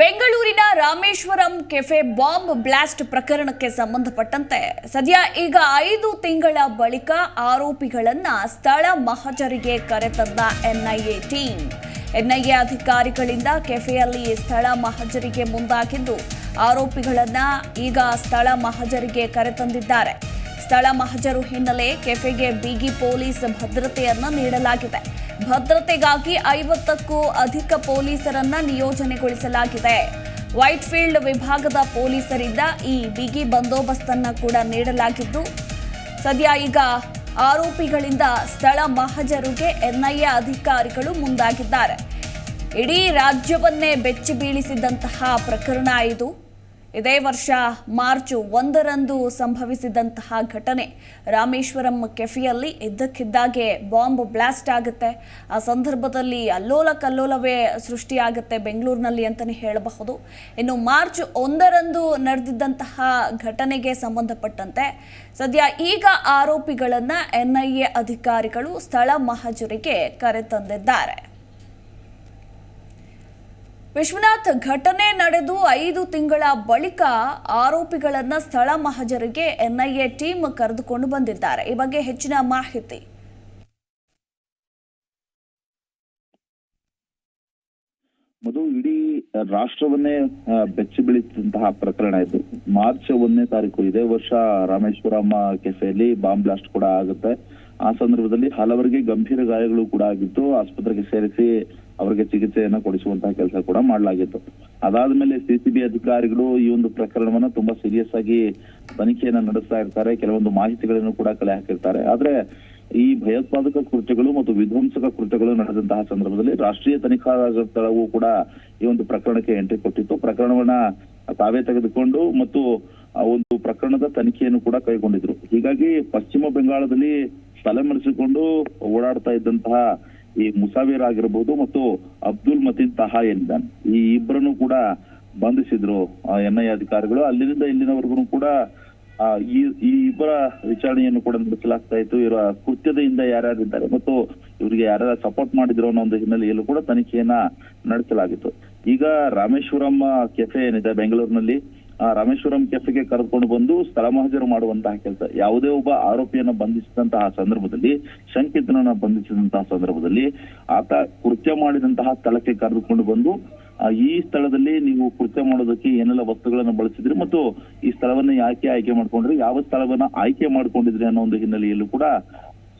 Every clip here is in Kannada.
ಬೆಂಗಳೂರಿನ ರಾಮೇಶ್ವರಂ ಕೆಫೆ ಬಾಂಬ್ ಬ್ಲಾಸ್ಟ್ ಪ್ರಕರಣಕ್ಕೆ ಸಂಬಂಧಪಟ್ಟಂತೆ ಸದ್ಯ ಈಗ ಐದು ತಿಂಗಳ ಬಳಿಕ ಆರೋಪಿಗಳನ್ನ ಸ್ಥಳ ಮಹಜರಿಗೆ ಕರೆತಂದ ಎನ್ಐಎ ಟೀಮ್. ಎನ್ಐಎ ಅಧಿಕಾರಿಗಳಿಂದ ಕೆಫೆಯಲ್ಲಿ ಸ್ಥಳ ಮಹಜರಿಗೆ ಮುಂದಾಗಿದ್ದು, ಆರೋಪಿಗಳನ್ನ ಈಗ ಸ್ಥಳ ಮಹಜರಿಗೆ ಕರೆತಂದಿದ್ದಾರೆ. ಸ್ಥಳ ಮಹಜರು ಹಿನ್ನೆಲೆ ಕೆಫೆಗೆ ಬಿಗಿ ಪೊಲೀಸ್ ಭದ್ರತೆಯನ್ನ ನೀಡಲಾಗಿದೆ. ಭದ್ರತೆಗಾಗಿ ಐವತ್ತಕ್ಕೂ ಅಧಿಕ ಪೊಲೀಸರನ್ನ ನಿಯೋಜನೆಗೊಳಿಸಲಾಗಿದೆ. ವೈಟ್ ಫೀಲ್ಡ್ ವಿಭಾಗದ ಪೊಲೀಸರಿಂದ ಈ ಬಿಗಿ ಬಂದೋಬಸ್ತನ್ನು ಕೂಡ ನೀಡಲಾಗಿದ್ದು, ಸದ್ಯ ಈಗ ಆರೋಪಿಗಳಿಂದ ಸ್ಥಳ ಮಹಜರುಗೆ ಎನ್ಐಎ ಅಧಿಕಾರಿಗಳು ಮುಂದಾಗಿದ್ದಾರೆ. ಇಡೀ ರಾಜ್ಯವನ್ನೇ ಬೆಚ್ಚಿ ಬೀಳಿಸಿದಂತಹ ಪ್ರಕರಣ ಇದು. ಇದೇ ವರ್ಷ ಮಾರ್ಚ್ ಒಂದರಂದು ಸಂಭವಿಸಿದಂತಹ ಘಟನೆ. ರಾಮೇಶ್ವರಂ ಕೆಫೆಯಲ್ಲಿ ಇದ್ದಕ್ಕಿದ್ದಾಗೆ ಬಾಂಬ್ ಬ್ಲಾಸ್ಟ್ ಆಗುತ್ತೆ. ಆ ಸಂದರ್ಭದಲ್ಲಿ ಅಲ್ಲೋಲ ಕಲ್ಲೋಲವೇ ಸೃಷ್ಟಿಯಾಗುತ್ತೆ ಬೆಂಗಳೂರಿನಲ್ಲಿ ಅಂತಲೇ ಹೇಳಬಹುದು. ಇನ್ನು ಮಾರ್ಚ್ ಒಂದರಂದು ನಡೆದಿದ್ದಂತಹ ಘಟನೆಗೆ ಸಂಬಂಧಪಟ್ಟಂತೆ ಸದ್ಯ ಈಗ ಆರೋಪಿಗಳನ್ನು ಎನ್ಐಎ ಅಧಿಕಾರಿಗಳು ಸ್ಥಳ ಮಹಜರಿಗೆ ಕರೆತಂದಿದ್ದಾರೆ ವಿಶ್ವನಾಥ್ ಘಟನೆ ನಡೆದು ಐದು ತಿಂಗಳ ಬಳಿಕ ಆರೋಪಿಗಳನ್ನ ಸ್ಥಳ ಮಹಜರಿಗೆ ಎನ್ಐಎ ಟೀಮ್ ಕರೆದುಕೊಂಡು ಬಂದಿದ್ದಾರೆ. ಈ ಬಗ್ಗೆ ಹೆಚ್ಚಿನ ಮಾಹಿತಿ. ಮಧು, ಇಡೀ ರಾಷ್ಟ್ರವನ್ನೇ ಬೆಚ್ಚಿ ಬೀಳಿಸಿದಂತಹ ಪ್ರಕರಣ ಇದು. ಮಾರ್ಚ್ ಒಂದನೇ ತಾರೀಕು ಇದೇ ವರ್ಷ ರಾಮೇಶ್ವರಂ ಕೆಫೆಯಲ್ಲಿ ಬಾಂಬ್ ಬ್ಲಾಸ್ಟ್ ಕೂಡ ಆಗುತ್ತೆ. ಆ ಸಂದರ್ಭದಲ್ಲಿ ಹಲವರಿಗೆ ಗಂಭೀರ ಗಾಯಗಳು ಕೂಡ ಆಗಿತ್ತು ಆಸ್ಪತ್ರೆಗೆ ಸೇರಿಸಿ ಅವರಿಗೆ ಚಿಕಿತ್ಸೆಯನ್ನ ಕೊಡಿಸುವಂತಹ ಕೆಲಸ ಕೂಡ ಮಾಡಲಾಗಿತ್ತು. ಅದಾದ್ಮೇಲೆ ಸಿಸಿಬಿ ಅಧಿಕಾರಿಗಳು ಈ ಒಂದು ಪ್ರಕರಣವನ್ನ ತುಂಬಾ ಸೀರಿಯಸ್ ಆಗಿ ತನಿಖೆಯನ್ನ ನಡೆಸ್ತಾ ಇರ್ತಾರೆ. ಕೆಲವೊಂದು ಮಾಹಿತಿಗಳನ್ನು ಕೂಡ ಕಲೆ ಹಾಕಿರ್ತಾರೆ. ಆದ್ರೆ ಈ ಭಯೋತ್ಪಾದಕ ಕೃತ್ಯಗಳು ಮತ್ತು ವಿಧ್ವಂಸಕ ಕೃತ್ಯಗಳು ನಡೆದಂತಹ ಸಂದರ್ಭದಲ್ಲಿ ರಾಷ್ಟ್ರೀಯ ತನಿಖಾ ಸ್ಥಳವು ಕೂಡ ಈ ಒಂದು ಪ್ರಕರಣಕ್ಕೆ ಎಂಟ್ರಿ ಕೊಟ್ಟಿತ್ತು. ಪ್ರಕರಣವನ್ನ ತಾವೇ ತೆಗೆದುಕೊಂಡು ಮತ್ತು ಒಂದು ಪ್ರಕರಣದ ತನಿಖೆಯನ್ನು ಕೂಡ ಕೈಗೊಂಡಿದ್ರು. ಹೀಗಾಗಿ ಪಶ್ಚಿಮ ಬಂಗಾಳದಲ್ಲಿ ತಲೆಮರೆಸಿಕೊಂಡು ಓಡಾಡ್ತಾ ಇದ್ದಂತಹ ಈ ಮುಸಾವಿರ್ ಆಗಿರ್ಬೋದು ಮತ್ತು ಅಬ್ದುಲ್ ಮತೀನ್ ತಹಾ ಎನ್ ಈ ಇಬ್ಬರನ್ನು ಕೂಡ ಬಂಧಿಸಿದ್ರು ಎನ್ಐಎ ಅಧಿಕಾರಿಗಳು. ಅಲ್ಲಿಂದ ಇಲ್ಲಿನವರೆಗೂ ಕೂಡ ಈ ಈ ಇಬ್ಬರ ವಿಚಾರಣೆಯನ್ನು ಕೂಡ ನಡೆಸಲಾಗ್ತಾ ಇತ್ತು. ಇವರ ಕೃತ್ಯದಿಂದ ಯಾರ್ಯಾರಿದ್ದಾರೆ ಮತ್ತು ಇವರಿಗೆ ಯಾರ್ಯಾರ ಸಪೋರ್ಟ್ ಮಾಡಿದ್ರು ಅನ್ನೋ ಒಂದು ಹಿನ್ನೆಲೆಯಲ್ಲೂ ಕೂಡ ತನಿಖೆಯನ್ನ ನಡೆಸಲಾಗಿತ್ತು. ಈಗ ರಾಮೇಶ್ವರಂ ಕೆಫೆ ಏನಿದೆ ಬೆಂಗಳೂರಿನಲ್ಲಿ ರಾಮೇಶ್ವರಂ ಕೆಫೆಗೆ ಕರೆದುಕೊಂಡು ಬಂದು ಸ್ಥಳ ಮಹಜರು ಮಾಡುವಂತಹ ಕೆಲಸ. ಯಾವುದೇ ಒಬ್ಬ ಆರೋಪಿಯನ್ನು ಬಂಧಿಸಿದಂತಹ ಸಂದರ್ಭದಲ್ಲಿ ಶಂಕಿತನನ್ನ ಬಂಧಿಸಿದಂತಹ ಸಂದರ್ಭದಲ್ಲಿ ಆತ ಕೃತ್ಯ ಮಾಡಿದಂತಹ ಸ್ಥಳಕ್ಕೆ ಕರೆದುಕೊಂಡು ಬಂದು ಆ, ಈ ಸ್ಥಳದಲ್ಲಿ ನೀವು ಕೃತ್ಯ ಮಾಡೋದಕ್ಕೆ ಏನೆಲ್ಲ ವಸ್ತುಗಳನ್ನು ಬಳಸಿದ್ರಿ ಮತ್ತು ಈ ಸ್ಥಳವನ್ನ ಯಾಕೆ ಆಯ್ಕೆ ಮಾಡ್ಕೊಂಡ್ರಿ ಯಾವ ಸ್ಥಳವನ್ನ ಆಯ್ಕೆ ಮಾಡ್ಕೊಂಡಿದ್ರಿ ಅನ್ನೋ ಒಂದು ಹಿನ್ನೆಲೆಯಲ್ಲೂ ಕೂಡ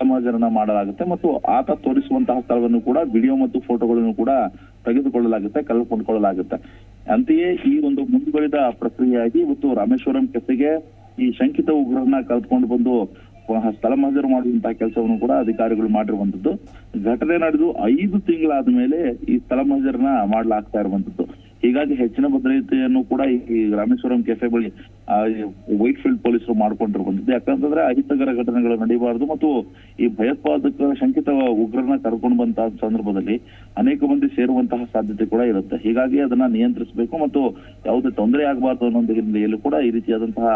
ಸಮಾಚಾರನ ಮಾಡಲಾಗುತ್ತೆ ಮತ್ತು ಆತ ತೋರಿಸುವಂತಹ ಸ್ಥಳವನ್ನು ಕೂಡ ವಿಡಿಯೋ ಮತ್ತು ಫೋಟೋಗಳನ್ನು ಕೂಡ ತೆಗೆದುಕೊಳ್ಳಲಾಗುತ್ತೆ ಕಳೆದುಕೊಂಡುಕೊಳ್ಳಲಾಗುತ್ತೆ ಅಂತೆಯೇ ಈ ಒಂದು ಮುಂದುವರಿದ ಪ್ರಕ್ರಿಯೆಯಾಗಿ ಇವತ್ತು ರಾಮೇಶ್ವರಂ ಕೆಸೆಗೆ ಈ ಶಂಕಿತ ಉಗ್ರರನ್ನ ಕರೆದುಕೊಂಡು ಬಂದು ಸ್ಥಳ ಮಾಜರು ಮಾಡುವಂತಹ ಕೆಲಸವನ್ನು ಕೂಡ ಅಧಿಕಾರಿಗಳು ಮಾಡಿರುವಂತದ್ದು ಘಟನೆ ನಡೆದು ಐದು ತಿಂಗಳಾದ ಮೇಲೆ ಈ ಸ್ಥಳ ಮಾಜರನ್ನ ಮಾಡ್ಲಾಗ್ತಾ ಇರುವಂತದ್ದು ಹೀಗಾಗಿ ಹೆಚ್ಚಿನ ಭದ್ರತೆಯನ್ನು ಕೂಡ ಈ ರಾಮೇಶ್ವರಂ ಕೆಫೆ ಬಳಿ ವೈಟ್ ಫೀಲ್ಡ್ ಪೊಲೀಸರು ಮಾಡ್ಕೊಂಡಿರುವಂತದ್ದು ಯಾಕಂತಂದ್ರೆ ಅಹಿತಕರ ಘಟನೆಗಳು ನಡೀಬಾರದು ಮತ್ತು ಈ ಭಯೋತ್ಪಾದಕ ಶಂಕಿತ ಉಗ್ರರನ್ನ ಕರ್ಕೊಂಡು ಬಂತಹ ಸಂದರ್ಭದಲ್ಲಿ ಅನೇಕ ಮಂದಿ ಸೇರುವಂತಹ ಸಾಧ್ಯತೆ ಕೂಡ ಇರುತ್ತೆ. ಹೀಗಾಗಿ ಅದನ್ನ ನಿಯಂತ್ರಿಸಬೇಕು ಮತ್ತು ಯಾವುದೇ ತೊಂದರೆ ಆಗಬಾರದು ಅನ್ನೋ ಕೂಡ ಈ ರೀತಿಯಾದಂತಹ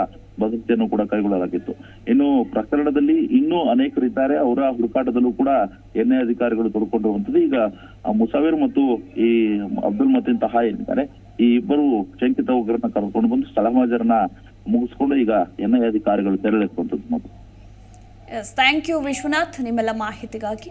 ಭದ್ರತೆಯನ್ನು ಕೂಡ ಕೈಗೊಳ್ಳಲಾಗಿತ್ತು. ಇನ್ನು ಪ್ರಕರಣದಲ್ಲಿ ಇನ್ನೂ ಅನೇಕರಿದ್ದಾರೆ ಅವರ ಹುಡುಕಾಟದಲ್ಲೂ ಕೂಡ ಎನ್ಎ ಅಧಿಕಾರಿಗಳು ತೊಡ್ಕೊಂಡಿರುವಂತದ್ದು ಈಗ ಮುಸಾವಿರ್ ಮತ್ತು ಈ, ಅಬ್ದುಲ್ ಮತೀನ್ ತಹಾ ಏನಿದ್ದಾರೆ, ಈ ಇಬ್ಬರು ಶಂಕಿತ ಉಗ್ರರನ್ನ ಕರೆದುಕೊಂಡು ಬಂದು ಸ್ಥಳ ಮಾಜರನ್ನ ಮುಗಿಸ್ಕೊಂಡು ಈಗ ಎನ್ಐ ಅಧಿಕಾರಿಗಳು ತೆರಳಿರುವಂತದ್ದು ಥ್ಯಾಂಕ್ ಯು ವಿಶ್ವನಾಥ್. ನಿಮ್ಮೆಲ್ಲ ಮಾಹಿತಿಗಾಗಿ